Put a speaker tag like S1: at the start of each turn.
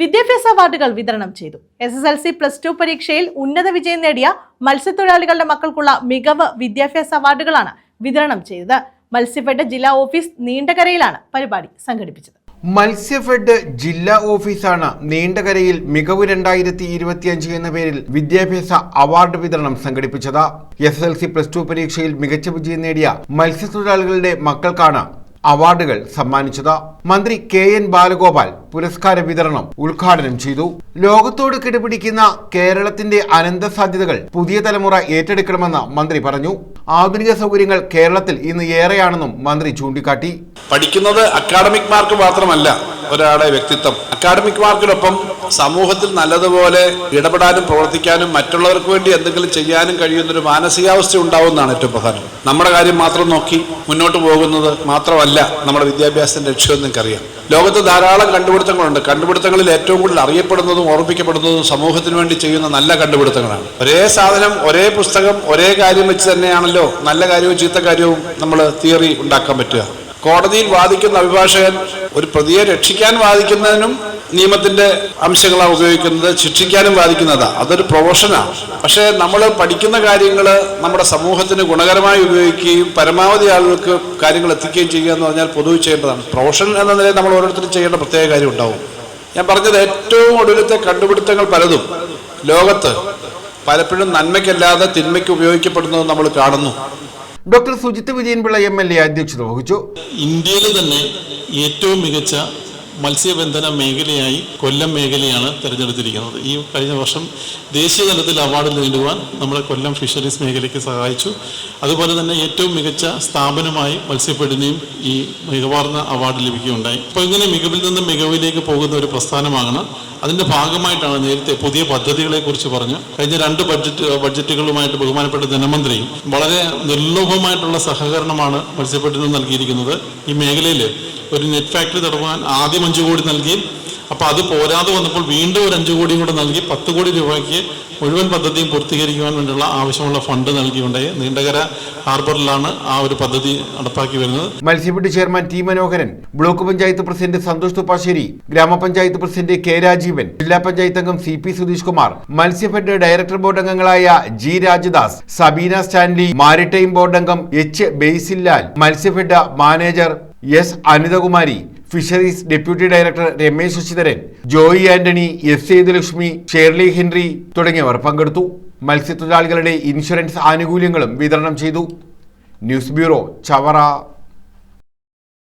S1: വിദ്യാഭ്യാസ അവാർഡുകൾ വിതരണം ചെയ്തു. S S L C plus two പരീക്ഷയിൽ ഉന്നത വിജയം നേടിയ മത്സ്യത്തൊഴിലാളികളുടെ മക്കൾക്കുള്ള മികവ് വിദ്യാഭ്യാസ അവാർഡുകളാണ് വിതരണം ചെയ്തത്. മത്സ്യഫെഡ് ജില്ലാ ഓഫീസ് നീണ്ടകരയിലാണ് പരിപാടി സംഘടിപ്പിച്ചത്.
S2: മത്സ്യഫെഡ് ജില്ലാ ഓഫീസാണ് നീണ്ടകരയിൽ മികവ് രണ്ടായിരത്തി ഇരുപത്തിയഞ്ച് എന്ന പേരിൽ വിദ്യാഭ്യാസ അവാർഡ് വിതരണം സംഘടിപ്പിച്ചത്. S L C plus two പരീക്ഷയിൽ മികച്ച വിജയം നേടിയ മത്സ്യത്തൊഴിലാളികളുടെ മക്കൾക്കാണ് അവാർഡുകൾ സമ്മാനിച്ചത്. മന്ത്രി കെ എൻ ബാലഗോപാൽ പുരസ്കാര വിതരണം ഉദ്ഘാടനം ചെയ്തു. ലോകത്തോട് കിടപിടിക്കുന്ന കേരളത്തിന്റെ അനന്ത സാധ്യതകൾ പുതിയ തലമുറ ഏറ്റെടുക്കണമെന്ന് മന്ത്രി പറഞ്ഞു. ആധുനിക സൗകര്യങ്ങൾ കേരളത്തിൽ ഇന്ന് ഏറെയാണെന്നും മന്ത്രി ചൂണ്ടിക്കാട്ടി.
S3: പഠിക്കുന്നത് അക്കാഡമിക് മാർക്ക് മാത്രമല്ല ഒരാളുടെ വ്യക്തിത്വം. അക്കാഡമിക് മാർക്കിനൊപ്പം സമൂഹത്തിൽ നല്ലതുപോലെ ഇടപെടാനും പ്രവർത്തിക്കാനും മറ്റുള്ളവർക്ക് വേണ്ടി എന്തെങ്കിലും ചെയ്യാനും കഴിയുന്ന ഒരു മാനസികാവസ്ഥ ഉണ്ടാവുന്നതാണ് ഏറ്റവും പ്രധാനം. നമ്മുടെ കാര്യം മാത്രം നോക്കി മുന്നോട്ട് പോകുന്നത് മാത്രമല്ല നമ്മുടെ വിദ്യാഭ്യാസത്തിന്റെ ലക്ഷ്യം നിങ്ങൾക്കറിയാം. ലോകത്ത് ധാരാളം കണ്ടുപിടുത്തങ്ങളുണ്ട്. കണ്ടുപിടുത്തങ്ങളിൽ ഏറ്റവും കൂടുതൽ അറിയപ്പെടുന്നതും ഓർമ്മിക്കപ്പെടുന്നതും സമൂഹത്തിന് വേണ്ടി ചെയ്യുന്ന നല്ല കണ്ടുപിടുത്തങ്ങളാണ്. ഒരേ സാധനം ഒരേ പുസ്തകം ഒരേ കാര്യം വെച്ച് തന്നെയാണല്ലോ നല്ല കാര്യവും ചീത്ത കാര്യവും നമ്മൾ തിയറി ഉണ്ടാക്കാൻ പറ്റുക. കോടതിയിൽ വാദിക്കുന്ന അഭിഭാഷകൻ ഒരു പ്രതിയെ രക്ഷിക്കാൻ വാദിക്കുന്നതിനും നിയമത്തിന്റെ അംശങ്ങളാണ് ഉപയോഗിക്കുന്നത് ശിക്ഷിക്കാനും വാദിക്കുന്നതാ. അതൊരു പ്രൊഫഷനാണ് പക്ഷേ നമ്മൾ പഠിക്കുന്ന കാര്യങ്ങൾ നമ്മുടെ സമൂഹത്തിന് ഗുണകരമായി ഉപയോഗിക്കുകയും പരമാവധി ആളുകൾക്ക് കാര്യങ്ങൾ എത്തിക്കുകയും ചെയ്യുക എന്ന് പറഞ്ഞാൽ പൊതുവെ ചെയ്യേണ്ടതാണ്. പ്രൊഫഷൻ എന്ന നിലയിൽ നമ്മൾ ഓരോരുത്തരും ചെയ്യേണ്ട പ്രത്യേക കാര്യം ഉണ്ടാവും. ഞാൻ പറഞ്ഞത് ഏറ്റവും ഒടുവിലത്തെ കണ്ടുപിടുത്തങ്ങൾ പലതും. ലോകത്ത് പലപ്പോഴും നന്മയ്ക്കല്ലാതെ തിന്മയ്ക്ക് ഉപയോഗിക്കപ്പെടുന്നത് നമ്മൾ കാണുന്നു.
S2: Doctor Sujith Vijayanpillai M L A അധ്യക്ഷത വഹിച്ചു.
S4: ഇന്ത്യയിൽ തന്നെ ഏറ്റവും മികച്ച മത്സ്യബന്ധന മേഖലയായി കൊല്ലം മേഖലയാണ് തിരഞ്ഞെടുത്തിരിക്കുന്നത്. ഈ കഴിഞ്ഞ വർഷം ദേശീയ തലത്തിൽ അവാർഡ് നേടുവാൻ നമ്മളെ കൊല്ലം ഫിഷറീസ് മേഖലയ്ക്ക് സഹായിച്ചു. അതുപോലെ തന്നെ ഏറ്റവും മികച്ച സ്ഥാപനമായി മത്സ്യപ്പെടിനെയും ഈ മികവാർന്ന അവാർഡ് ലഭിക്കുകയുണ്ടായി. അപ്പോൾ ഇങ്ങനെ മികവിൽ നിന്ന് മികവിലേക്ക് പോകുന്ന ഒരു പ്രസ്ഥാനമാണ് അതിന്റെ ഭാഗമായിട്ടാണ് നേരത്തെ പുതിയ പദ്ധതികളെ കുറിച്ച് പറഞ്ഞു കഴിഞ്ഞ രണ്ട് ബഡ്ജറ്റ് ബഡ്ജറ്റുകളുമായിട്ട് ബഹുമാനപ്പെട്ട ധനമന്ത്രി വളരെ നിർലോഭമായിട്ടുള്ള സഹകരണമാണ് മത്സ്യപ്പെട്ടിന് നൽകിയിരിക്കുന്നത്. ഈ മേഖലയിൽ ഒരു നെറ്റ് ഫാക്ടറി തുടങ്ങാൻ ആദ്യം അഞ്ചു കോടി നൽകി അപ്പോൾ അത് പോരാതെ വന്നപ്പോൾ വീണ്ടും ഒരു അഞ്ചു കോടിയും കൂടെ നൽകി പത്ത് കോടി രൂപയ്ക്ക് മുഴുവൻ പദ്ധതിയും പൂർത്തീകരിക്കുവാൻ വേണ്ടിയുള്ള ആവശ്യമുള്ള ഫണ്ട് നൽകിയുണ്ടായി നീണ്ടകര ഹാർബറിലാണ് ആ ഒരു പദ്ധതി നടപ്പാക്കി വരുന്നത്.
S2: Matsyafed chairman T Manoharan block panchayat president Santhosh Thuppassery grama panchayat president K Rajeevan ജില്ലാ പഞ്ചായത്ത് അംഗം C P Sudheesh Kumar Matsyafed director board അംഗങ്ങളായ G Rajadas Sabeena Stanley maritime board അംഗം H Basillal Matsyafed manager S Anithakumari fisheries deputy director Ramesh Sasidharan Joy Antony S Sethulakshmi Shirley Henry തുടങ്ങിയവർ പങ്കെടുത്തു. മത്സ്യത്തൊഴിലാളികളുടെ insurance ആനുകൂല്യങ്ങളും വിതരണം ചെയ്തു. News bureau Chavara.